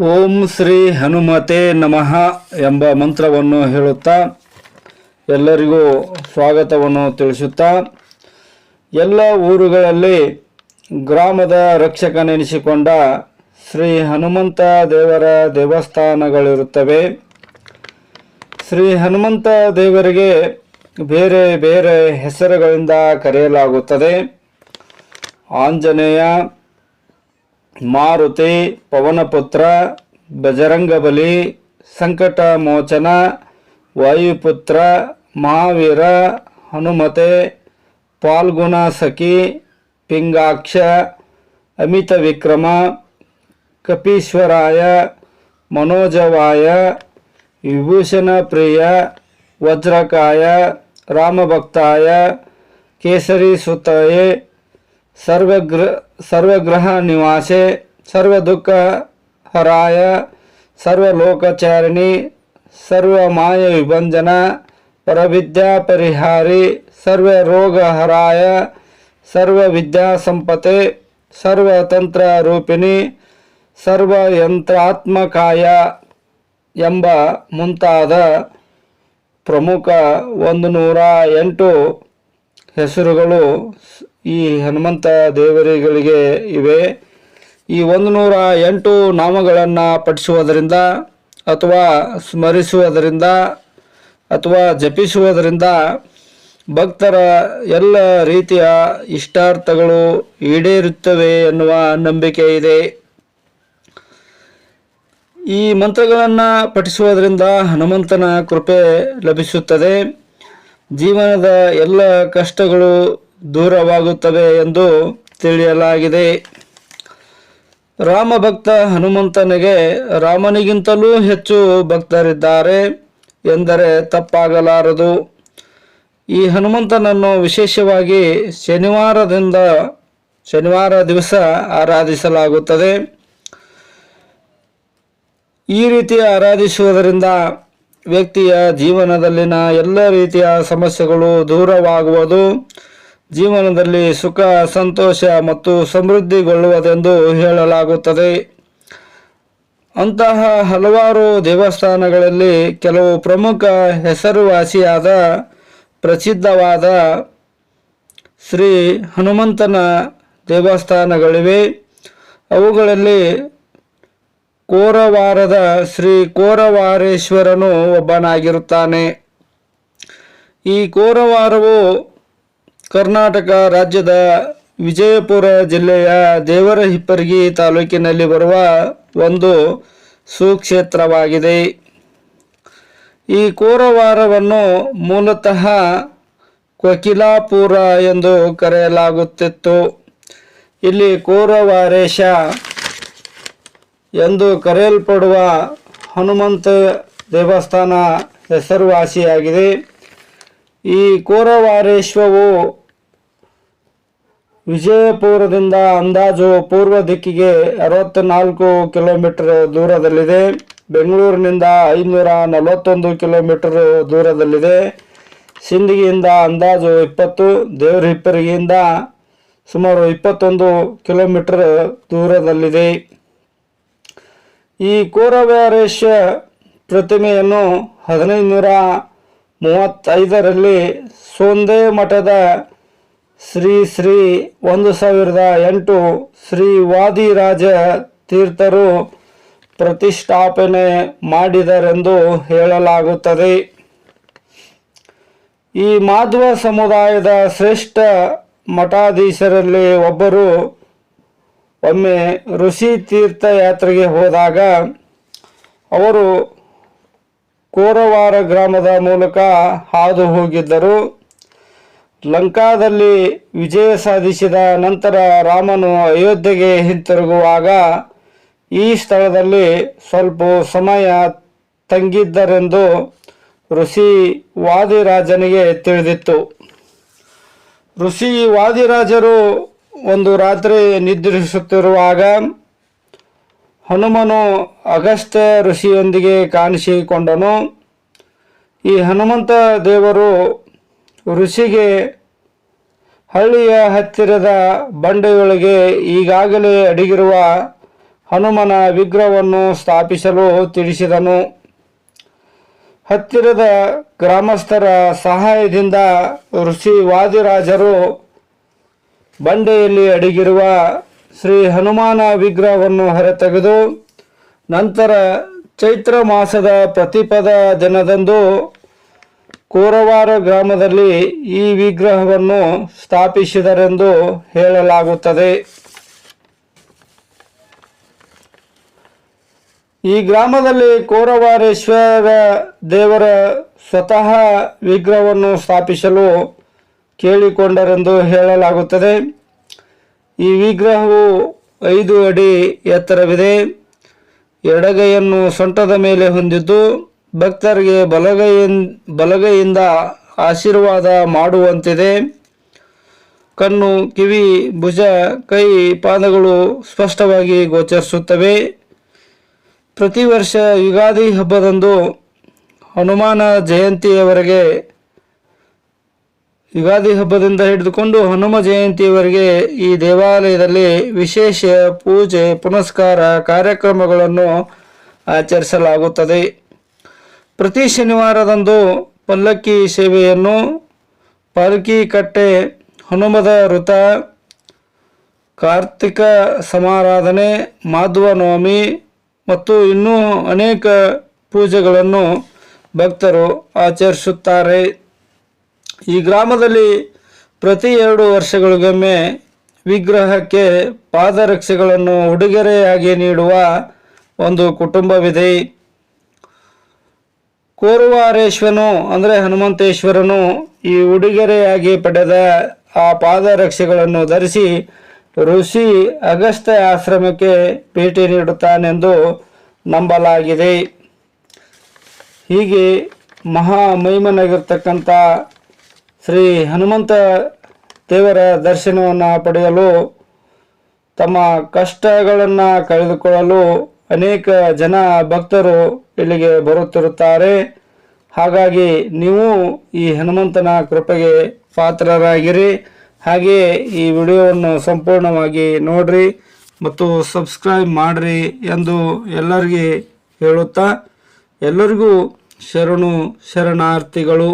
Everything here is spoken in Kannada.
ಓಂ ಶ್ರೀ ಹನುಮತೆ ನಮಃ ಎಂಬ ಮಂತ್ರವನ್ನು ಹೇಳುತ್ತಾ ಎಲ್ಲರಿಗೂ ಸ್ವಾಗತವನ್ನು ತಿಳಿಸುತ್ತಾ ಎಲ್ಲ ಊರುಗಳಲ್ಲಿ ಗ್ರಾಮದ ರಕ್ಷಕನೆನಿಸಿಕೊಂಡ ಶ್ರೀ ಹನುಮಂತ ದೇವರ ದೇವಸ್ಥಾನಗಳಿರುತ್ತವೆ. ಶ್ರೀ ಹನುಮಂತ ದೇವರಿಗೆ ಬೇರೆ ಬೇರೆ ಹೆಸರುಗಳಿಂದ ಕರೆಯಲಾಗುತ್ತದೆ. ಆಂಜನೇಯ ಮಾರುತಿ, ಪವನಪುತ್ರ, ಬಜರಂಗಬಲಿ ಸಂಕಟ ಮೋಚನ ವಾಯುಪುತ್ರ, ಮಹಾವೀರ, ಹನುಮತೆ, ಪಾಲ್ಗುಣ ಸಖಿ, ಪಿಂಗಾಕ್ಷ, ಅಮಿತ ವಿಕ್ರಮ, ಕಪೀಶ್ವರಾಯ, ಮನೋಜವಾಯ, ವಿಭೂಷಣ ಪ್ರಿಯ, ವಜ್ರಕಾಯ, ರಾಮಭಕ್ತಾಯ, ಕೇಸರಿ ಸುತಾಯೇ ಸರ್ವಗ್ರ, ಸರ್ವಗ್ರಹ ನಿವಾಸೆ ಸರ್ವದುಃಖ ಹರಾಯ ಸರ್ವಲೋಕಚಾರಿಣಿ, ಸರ್ವಮಾಯ ವಿಭಂಜನ, ಪರವಿದ್ಯಾ ಪರಿಹಾರಿ ಸರ್ವರೋಗ ಹರಾಯ ಸರ್ವವಿದ್ಯಾ ಸಂಪತೆ, ಸರ್ವತಂತ್ರ ರೂಪಿಣಿ, ಸರ್ವಯಂತ್ರಾತ್ಮಕಾಯ ಎಂಬ ಮುಂತಾದ ಪ್ರಮುಖ ಒಂದು ನೂರ ಎಂಟು ಹೆಸರುಗಳು ಈ ಹನುಮಂತ ದೇವರುಗಳಿಗೆ ಇವೆ. ಈ ಒಂದು ನೂರ ಎಂಟು ನಾಮಗಳನ್ನು ಪಠಿಸುವುದರಿಂದ ಅಥವಾ ಸ್ಮರಿಸುವುದರಿಂದ ಅಥವಾ ಜಪಿಸುವುದರಿಂದ ಭಕ್ತರ ಎಲ್ಲ ರೀತಿಯ ಇಷ್ಟಾರ್ಥಗಳು ಈಡೇರುತ್ತವೆ ಎನ್ನುವ ನಂಬಿಕೆ ಇದೆ. ಈ ಮಂತ್ರಗಳನ್ನು ಪಠಿಸುವುದರಿಂದ ಹನುಮಂತನ ಕೃಪೆ ಲಭಿಸುತ್ತದೆ. ಜೀವನದ ಎಲ್ಲ ಕಷ್ಟಗಳು ದೂರವಾಗುತ್ತವೆ ಎಂದು ತಿಳಿಯಲಾಗಿದೆ. ರಾಮ ಭಕ್ತ ಹನುಮಂತನಿಗೆ ರಾಮನಿಗಿಂತಲೂ ಹೆಚ್ಚು ಭಕ್ತರಿದ್ದಾರೆ ಎಂದರೆ ತಪ್ಪಾಗಲಾರದು. ಈ ಹನುಮಂತನನ್ನು ವಿಶೇಷವಾಗಿ ಶನಿವಾರದಿಂದ ಶನಿವಾರ ದಿವಸ ಆರಾಧಿಸಲಾಗುತ್ತದೆ. ಈ ರೀತಿ ಆರಾಧಿಸುವುದರಿಂದ ವ್ಯಕ್ತಿಯ ಜೀವನದಲ್ಲಿನ ಎಲ್ಲ ರೀತಿಯ ಸಮಸ್ಯೆಗಳು ದೂರವಾಗುವುದು ಜೀವನದಲ್ಲಿ ಸುಖ, ಸಂತೋಷ ಮತ್ತು ಸಮೃದ್ಧಿಗೊಳ್ಳುವುದೆಂದು ಹೇಳಲಾಗುತ್ತದೆ. ಅಂತಹ ಹಲವಾರು ದೇವಸ್ಥಾನಗಳಲ್ಲಿ ಕೆಲವು ಪ್ರಮುಖ ಹೆಸರುವಾಸಿಯಾದ ಪ್ರಸಿದ್ಧವಾದ ಶ್ರೀ ಹನುಮಂತನ ದೇವಸ್ಥಾನಗಳಿವೆ. ಅವುಗಳಲ್ಲಿ ಕೋರವಾರದ ಶ್ರೀ ಕೋರವಾರೇಶ್ವರನು ಒಬ್ಬನಾಗಿರುತ್ತಾನೆ. ಈ ಕೋರವಾರವು ಕರ್ನಾಟಕ ರಾಜ್ಯದ ವಿಜಯಪುರ ಜಿಲ್ಲೆಯ ದೇವರ ಹಿಪ್ಪರಗಿ ತಾಲೂಕಿನಲ್ಲಿ ಬರುವ ಒಂದು ಸುಕ್ಷೇತ್ರವಾಗಿದೆ. ಈ ಕೋರವಾರವನ್ನು ಮೂಲತಃ ಕೊಕಿಲಾಪುರ ಎಂದು ಕರೆಯಲಾಗುತ್ತಿತ್ತು. ಇಲ್ಲಿ ಕೋರವಾರೇಶ ಎಂದು ಕರೆಯಲ್ಪಡುವ ಹನುಮಂತ ದೇವಸ್ಥಾನ ಹೆಸರುವಾಸಿಯಾಗಿದೆ. ಈ ಕೋರವಾರೇಶ್ವವು ವಿಜಯಪುರದಿಂದ ಅಂದಾಜು ಪೂರ್ವ ದಿಕ್ಕಿಗೆ ಅರವತ್ತ್ನಾಲ್ಕು ಕಿಲೋಮೀಟರ್ ದೂರದಲ್ಲಿದೆ. ಬೆಂಗಳೂರಿನಿಂದ ಐನೂರ ನಲವತ್ತೊಂದು ಕಿಲೋಮೀಟರ್ ದೂರದಲ್ಲಿದೆ. ಸಿಂದಗಿಯಿಂದ ಅಂದಾಜು ಇಪ್ಪತ್ತು ದೇವರ ಹಿಪ್ಪರಿಗೆಯಿಂದ ಸುಮಾರು ಇಪ್ಪತ್ತೊಂದು ಕಿಲೋಮೀಟರ್ ದೂರದಲ್ಲಿದೆ. ಈ ಕೋರವಾರೇಶ್ವ ಪ್ರತಿಮೆಯನ್ನು ಹದಿನೈದು ನೂರ ಮೂವತ್ತೈದರಲ್ಲಿ ಸೋಂದೆ ಮಠದ ಶ್ರೀ ಶ್ರೀ ಒಂದು ಸಾವಿರದ ಎಂಟು ಶ್ರೀ ವಾದಿರಾಜ ತೀರ್ಥರು ಪ್ರತಿಷ್ಠಾಪನೆ ಮಾಡಿದರೆಂದು ಹೇಳಲಾಗುತ್ತದೆ. ಈ ಮಾಧ್ವ ಸಮುದಾಯದ ಶ್ರೇಷ್ಠ ಮಠಾಧೀಶರಲ್ಲಿ ಒಬ್ಬರು ಒಮ್ಮೆ ಋಷಿ ತೀರ್ಥಯಾತ್ರೆಗೆ ಹೋದಾಗ ಅವರು ಕೋರವಾರ ಗ್ರಾಮದ ಮೂಲಕ ಹಾದು ಹೋಗಿದ್ದರು. ಲಂಕಾದಲ್ಲಿ ವಿಜಯ ಸಾಧಿಸಿದ ನಂತರ ರಾಮನು ಅಯೋಧ್ಯೆಗೆ ಹಿಂತಿರುಗುವಾಗ ಈ ಸ್ಥಳದಲ್ಲಿ ಸ್ವಲ್ಪ ಸಮಯ ತಂಗಿದ್ದರೆಂದು ಋಷಿ ವಾದಿರಾಜನಿಗೆ ತಿಳಿದಿತ್ತು. ಋಷಿ ವಾದಿರಾಜರು ಒಂದು ರಾತ್ರಿ ನಿದ್ರಿಸುತ್ತಿರುವಾಗ ಹನುಮನು ಅಗಸ್ತ್ಯ ಋಷಿಯೊಂದಿಗೆ ಕಾಣಿಸಿಕೊಂಡನು. ಈ ಹನುಮಂತ ದೇವರು ಋಷಿಗೆ ಹಳ್ಳಿಯ ಹತ್ತಿರದ ಬಂಡೆಯೊಳಗೆ ಈಗಾಗಲೇ ಅಡಗಿರುವ ಹನುಮನ ವಿಗ್ರಹವನ್ನು ಸ್ಥಾಪಿಸಲು ತಿಳಿಸಿದನು. ಹತ್ತಿರದ ಗ್ರಾಮಸ್ಥರ ಸಹಾಯದಿಂದ ಋಷಿ ವಾದಿರಾಜರು ಬಂಡೆಯಲ್ಲಿ ಅಡಗಿರುವ ಶ್ರೀ ಹನುಮಾನ ವಿಗ್ರಹವನ್ನು ಹೊರತೆಗೆದು ನಂತರ ಚೈತ್ರ ಮಾಸದ ಪ್ರತಿಪದ ದಿನದಂದು ಕೋರವಾರ ಗ್ರಾಮದಲ್ಲಿ ಈ ವಿಗ್ರಹವನ್ನು ಸ್ಥಾಪಿಸಿದರೆಂದು ಹೇಳಲಾಗುತ್ತದೆ. ಈ ಗ್ರಾಮದಲ್ಲಿ ಕೋರವಾರೇಶ್ವರ ದೇವರ ಸ್ವತಃ ವಿಗ್ರಹವನ್ನು ಸ್ಥಾಪಿಸಲು ಕೇಳಿಕೊಂಡರೆಂದು ಹೇಳಲಾಗುತ್ತದೆ. ಈ ವಿಗ್ರಹವು ಐದು ಅಡಿ ಎತ್ತರವಿದೆ. ಎಡಗೈಯನ್ನು ಸೊಂಟದ ಮೇಲೆ ಹೊಂದಿದ್ದು, ಭಕ್ತರಿಗೆ ಬಲಗೈಯ ಬಲಗೈಯಿಂದ ಆಶೀರ್ವಾದ ಮಾಡುವಂತಿದೆ. ಕಣ್ಣು, ಕಿವಿ, ಭುಜ, ಕೈ, ಪಾದಗಳು ಸ್ಪಷ್ಟವಾಗಿ ಗೋಚರಿಸುತ್ತವೆ. ಪ್ರತಿ ವರ್ಷ ಯುಗಾದಿ ಹಬ್ಬದಂದು ಹನುಮಾನ ಜಯಂತಿಯವರೆಗೆ ಯುಗಾದಿ ಹಬ್ಬದಿಂದ ಹಿಡಿದುಕೊಂಡು ಹನುಮ ಜಯಂತಿಯವರೆಗೆ ಈ ದೇವಾಲಯದಲ್ಲಿ ವಿಶೇಷ ಪೂಜೆ, ಪುನಸ್ಕಾರ ಕಾರ್ಯಕ್ರಮಗಳನ್ನು ಆಚರಿಸಲಾಗುತ್ತದೆ. ಪ್ರತಿ ಶನಿವಾರದಂದು ಪಲ್ಲಕ್ಕಿ ಸೇವೆಯನ್ನು ಪಾಲ್ಕಿ ಕಟ್ಟೆ ಹನುಮದ ವೃತ, ಕಾರ್ತಿಕ ಸಮಾರಾಧನೆ, ಮಾಧ್ವ ನವಮಿ ಮತ್ತು ಇನ್ನೂ ಅನೇಕ ಪೂಜೆಗಳನ್ನು ಭಕ್ತರು ಆಚರಿಸುತ್ತಾರೆ. ಈ ಗ್ರಾಮದಲ್ಲಿ ಪ್ರತಿ ಎರಡು ವರ್ಷಗಳಿಗೊಮ್ಮೆ ವಿಗ್ರಹಕ್ಕೆ ಪಾದರಕ್ಷೆಗಳನ್ನು ಉಡುಗೆರೆಯಾಗಿ ನೀಡುವ ಒಂದು ಕುಟುಂಬವಿದೆ. ಕೋರುವಾರೇಶ್ವನು ಅಂದರೆ ಹನುಮಂತೇಶ್ವರನು, ಈ ಉಡುಗೆರೆಯಾಗಿ ಪಡೆದ ಆ ಪಾದರಕ್ಷೆಗಳನ್ನು ಧರಿಸಿ ಋಷಿ ಅಗಸ್ತ್ಯ ಆಶ್ರಮಕ್ಕೆ ಭೇಟಿ ನೀಡುತ್ತಾನೆಂದು ನಂಬಲಾಗಿದೆ. ಹೀಗೆ ಮಹಾ ಮಹಿಮನಾಗಿರ್ತಕ್ಕಂಥ ಶ್ರೀ ಹನುಮಂತ ದೇವರ ದರ್ಶನವನ್ನು ಪಡೆಯಲು, ತಮ್ಮ ಕಷ್ಟಗಳನ್ನು ಕಳೆದುಕೊಳ್ಳಲು ಅನೇಕ ಜನ ಭಕ್ತರು ಇಲ್ಲಿಗೆ ಬರುತ್ತಿರುತ್ತಾರೆ. ಹಾಗಾಗಿ ನೀವು ಈ ಹನುಮಂತನ ಕೃಪೆಗೆ ಪಾತ್ರರಾಗಿರಿ. ಹಾಗೆಯೇ ಈ ವಿಡಿಯೋವನ್ನು ಸಂಪೂರ್ಣವಾಗಿ ನೋಡ್ರಿ ಮತ್ತು ಸಬ್ಸ್ಕ್ರೈಬ್ ಮಾಡಿರಿ ಎಂದು ಎಲ್ಲರಿಗೆ ಹೇಳುತ್ತಾ, ಎಲ್ಲರಿಗೂ ಶರಣು ಶರಣಾರ್ಥಿಗಳು.